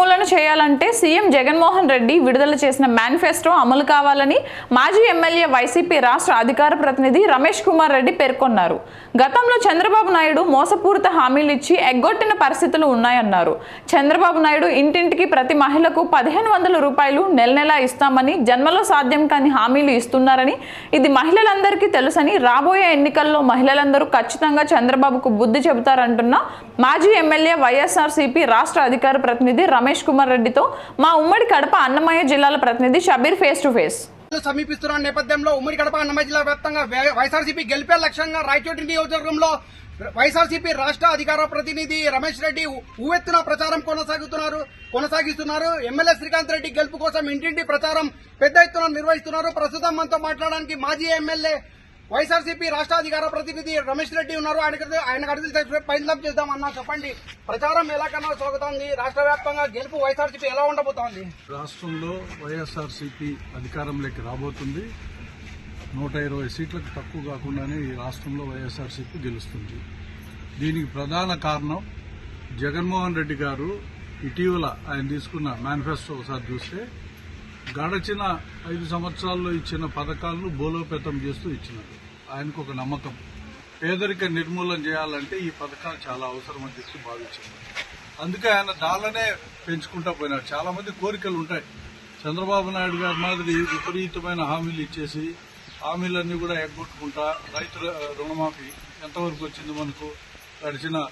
estímulo నిర్మూలన చేయాలంటే సీఎం జగన్మోహన్ రెడ్డి విడుదల చేసిన మేనిఫెస్టో అమలు కావాలని మాజీ ఎమ్మెల్యే వైసీపీ రాష్ట్ర అధికార ప్రతినిధి రమేష్ కుమార్ రెడ్డి పేర్కొన్నారు. గతంలో చంద్రబాబు నాయుడు మోసపూరిత హామీలు ఇచ్చి ఎగ్గొట్టిన పరిస్థితులు ఉన్నాయన్నారు. చంద్రబాబు నాయుడు ఇంటింటికి ప్రతి మహిళకు పదిహేను వందల రూపాయలు నెల నెలా ఇస్తామని జన్మలో సాధ్యం కాని హామీలు ఇస్తున్నారని ఇది మహిళలందరికీ తెలుసని రాబోయే ఎన్నికల్లో మహిళలందరూ ఖచ్చితంగా చంద్రబాబుకు బుద్ధి చెబుతారంటున్న మాజీ ఎమ్మెల్యే వైఎస్ఆర్సీపీ రాష్ట్ర అధికార ప్రతినిధి రమేష్ కుమార్ రెడ్డితో మా ఉమ్మడి కడప అన్నమయ్య జిల్లాల ప్రతినిధి షబీర్ ఫేస్ టు ఫేస్ సమీపిస్తున్న నేపథ్యంలో ఉమ్మడి కడప అన్నమయ్య జిల్లా వ్యాప్తంగా వై- వైఎస్ఆర్సీపీ గెలిపే లక్ష్యంగా రాయచోటి నియోజకవర్గంలో వైఎస్ఆర్సీపీ రాష్ట్ర అధికార ప్రతినిధి రమేష్ రెడ్డి ఉవెత్తున ప్రచారం కొనసాగుతున్నారు కొనసాగిస్తున్నారు. ఎమ్మెల్యే శ్రీకాంత్ రెడ్డి గెలుపు కోసం ఇంటింటి ప్రచారం పెద్ద ఎత్తున నిర్వహిస్తున్నారు. ప్రస్తుతం మనతో మాట్లాడడానికి మాజీ ఎమ్మెల్యే వైఎస్ఆర్సీపీ రాష్ట్ర అధికార ప్రతినిధి రమేష్ రెడ్డి ఉన్నారు. ఆయన ఆయన అడిగితే ప్రయత్నం చేద్దాం అన్న చెప్పండి. ప్రచారం ఎలా కన్నా సాగుతోంది? రాష్ట్ర వ్యాప్తంగా గెలుపు వైఎస్ఆర్సీపీ ఎలా ఉండబోతోంది? రాష్ట్రంలో వైఎస్ఆర్సీపీ అధికారంలోకి రాబోతుంది. నూట ఇరవై సీట్లకు తక్కువ కాకుండానే ఈ రాష్ట్రంలో వైఎస్ఆర్సీపీ గెలుస్తుంది. దీనికి ప్రధాన కారణం జగన్మోహన్ రెడ్డి గారు ఇటీవల ఆయన తీసుకున్న మేనిఫెస్టో ఒకసారి చూస్తే గడచిన ఐదు సంవత్సరాల్లో ఇచ్చిన పథకాలను బోలోపేతం చేస్తూ ఇచ్చినారు. ఆయనకు ఒక నమ్మకం. పేదరిక నిర్మూలన చేయాలంటే ఈ పథకాలు చాలా అవసరం అని చెప్పి భావించింది. అందుకే ఆయన దానిలోనే పెంచుకుంటా పోయినారు. చాలా మంది కోరికలు ఉంటాయి. చంద్రబాబు నాయుడు గారి మాదిరి విపరీతమైన హామీలు ఇచ్చేసి హామీలన్నీ కూడా ఎగ్గొట్టుకుంటా రైతుల రుణమాఫీ ఎంతవరకు వచ్చింది మనకు? గడిచిన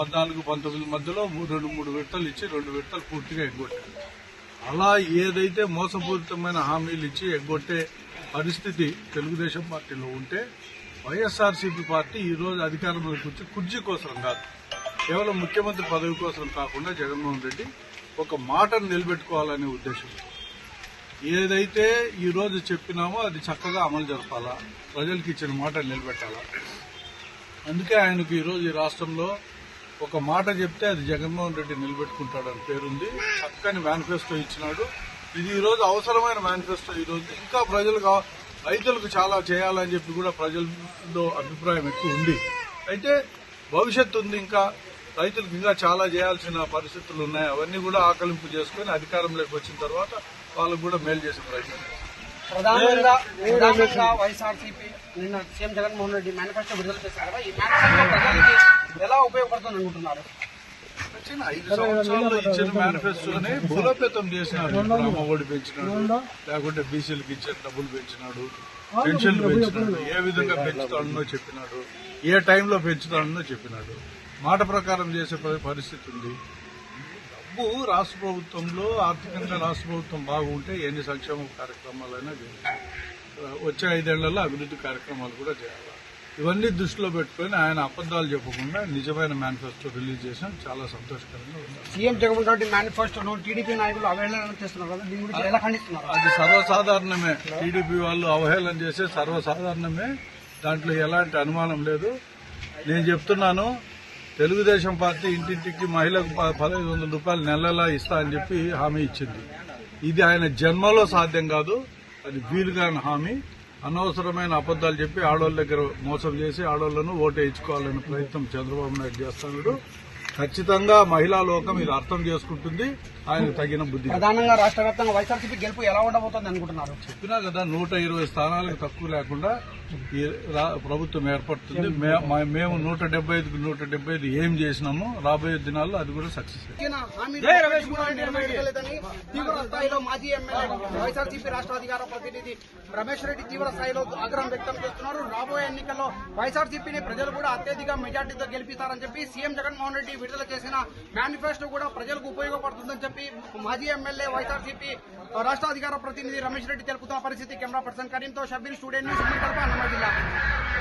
పద్నాలుగు పంతొమ్మిది మధ్యలో మూడు- రెండు మూడు విడతలు ఇచ్చి రెండు విడతలు పూర్తిగా ఎగ్గొట్టారు. అలా ఏదైతే మోసపూరితమైన హామీలు ఇచ్చి ఎగ్గొట్టే పరిస్థితి తెలుగుదేశం పార్టీలో ఉంటే వైఎస్ఆర్సీపీ పార్టీ ఈరోజు అధికారంలోకి వచ్చి కుర్జీ కోసం కాదు. కేవలం ముఖ్యమంత్రి పదవి కోసం కాకుండా జగన్మోహన్ రెడ్డి ఒక మాటను నిలబెట్టుకోవాలనే ఉద్దేశం. ఏదైతే ఈరోజు చెప్పినామో అది చక్కగా అమలు జరపాలా? ప్రజలకు ఇచ్చిన మాట నిలబెట్టాలా? అందుకే ఆయనకు ఈరోజు ఈ రాష్ట్రంలో ఒక మాట చెప్తే అది జగన్మోహన్ రెడ్డి నిలబెట్టుకుంటాడని పేరుంది. చక్కని మేనిఫెస్టో ఇచ్చినాడు. ఇది ఈ రోజు అవసరమైన మేనిఫెస్టో ఈ రోజు. ఇంకా ప్రజలకు రైతులకు చాలా చేయాలని చెప్పి కూడా ప్రజలతో అభిప్రాయం ఎక్కువ ఉంది. అయితే భవిష్యత్తు ఉంది ఇంకా. రైతులకు ఇంకా చాలా చేయాల్సిన పరిస్థితులు ఉన్నాయి. అవన్నీ కూడా ఆకలింపు చేసుకుని అధికారంలోకి వచ్చిన తర్వాత వాళ్ళకు కూడా మేలు చేసే ప్రయత్నం. ప్రధానంగా ప్రధానంగా వైఎస్ఆర్సీపీ నిన్న సీఎం జగన్మోహన్ రెడ్డి మేనిఫెస్టో విడుదల చేశారు. ఈ మేనిఫెస్టో ప్రజలకి ఎలా ఉపయోగపడుతుంది అనుకుంటున్నారు? వచ్చిన ఐదు సంవత్సరాల్లో ఇచ్చిన మేనిఫెస్టోని బలోపేతం చేసినారు ఇప్పుడు అమ్మ ఒడి పెంచినాడు. లేకుంటే బీసీలకు ఇచ్చే డబ్బులు పెంచినాడు. పెన్షన్లు పెంచినాడు. ఏ విధంగా పెంచుతాడనో చెప్పినాడు. ఏ టైంలో పెంచుతాడనో చెప్పినాడు. మాట ప్రకారం చేసే పరి- పరిస్థితి ఉంది. డబ్బు రాష్ట్ర ప్రభుత్వంలో ఆర్థికంగా రాష్ట్ర ప్రభుత్వం బాగుంటే ఎన్ని సంక్షేమ కార్యక్రమాలైనా చేయొచ్చు వచ్చే ఐదేళ్ళలో అభివృద్ధి కార్యక్రమాలు కూడా చేయాలి. ఇవన్నీ దృష్టిలో పెట్టుకుని ఆయన అబద్దాలు చెప్పకుండా నిజమైన మేనిఫెస్టో రిలీజ్ చేసాం చాలా సంతోషకరంగా సీఎం జగన్మోహన్ రెడ్డి మేనిఫెస్టోను టీడీపీ నాయకులు అవహేళన చేస్తున్నారు కదా దీని గురించి ఎలా ఖండిస్తున్నారు? అది సర్వసాధారణమే. టీడీపీ వాళ్ళు అవహేళన చేసే సర్వసాధారణమే. దాంట్లో ఎలాంటి అనుమానం లేదు. నేను చెప్తున్నాను తెలుగుదేశం పార్టీ ఇంటింటికి మహిళకు పదహైదు వందల రూపాయలు నెలలా ఇస్తా అని చెప్పి హామీ ఇచ్చింది. ఇది ఆయన జన్మలో సాధ్యం కాదు అది వీలుగాని హామీ. అనవసరమైన అబద్దాలు చెప్పి ఆడవాళ్ళ దగ్గర మోసం చేసి ఆడవాళ్ళను ఓటు వేయించుకోవాలనే ప్రయత్నం చంద్రబాబు నాయుడు చేస్తున్నాడు ఖచ్చితంగా మహిళా లోకం ఇది అర్థం చేసుకుంటుంది. ఆయనకు తగిన బుద్ధి ప్రధానంగా రాష్ట్ర వ్యాప్తంగా వైఎస్ఆర్సీపీ గెలుపు ఎలా ఉండబోతోంది అనుకుంటున్నారు? చెప్పినా కదా నూట ఇరవై స్థానాలకు తక్కువ లేకుండా ఈ ప్రభుత్వం ఏర్పడుతుంది. మేము నూట డెబ్బై ఐదుకు నూట డెబ్బై ఐదు ఏం చేసినామో రాబోయే దినాల్లో అది కూడా సక్సెస్ తీవ్ర స్థాయిలో మాజీ ఎమ్మెల్యే వైఎస్ఆర్సీపీ రాష్ట్ర అధికార ప్రతినిధి రమేష్ రెడ్డి తీవ్ర స్థాయిలో ఆగ్రహం వ్యక్తం చేస్తున్నారు. రాబోయే ఎన్నికల్లో వైఎస్ఆర్సీపీని ప్రజలు కూడా అత్యధిక మెజార్టీతో గెలిపిస్తారని చెప్పి సీఎం జగన్మోహన్ రెడ్డి విడుదల చేసిన మేనిఫెస్టో కూడా ప్రజలకు ఉపయోగపడుతుందని చెప్పి మాజీ ఎమ్మెల్యే వైఎస్ఆర్సీపీ రాష్ట్ర అధికార ప్రతినిధి రమేష్ రెడ్డి తెలుపుతున్న పరిస్థితి. కెమెరా పర్సన్ కరీంతో షబ్బీర్ స్టూడియో న్యూస్. ఉమ్మడి కడప అన్నమయ్య జిల్లా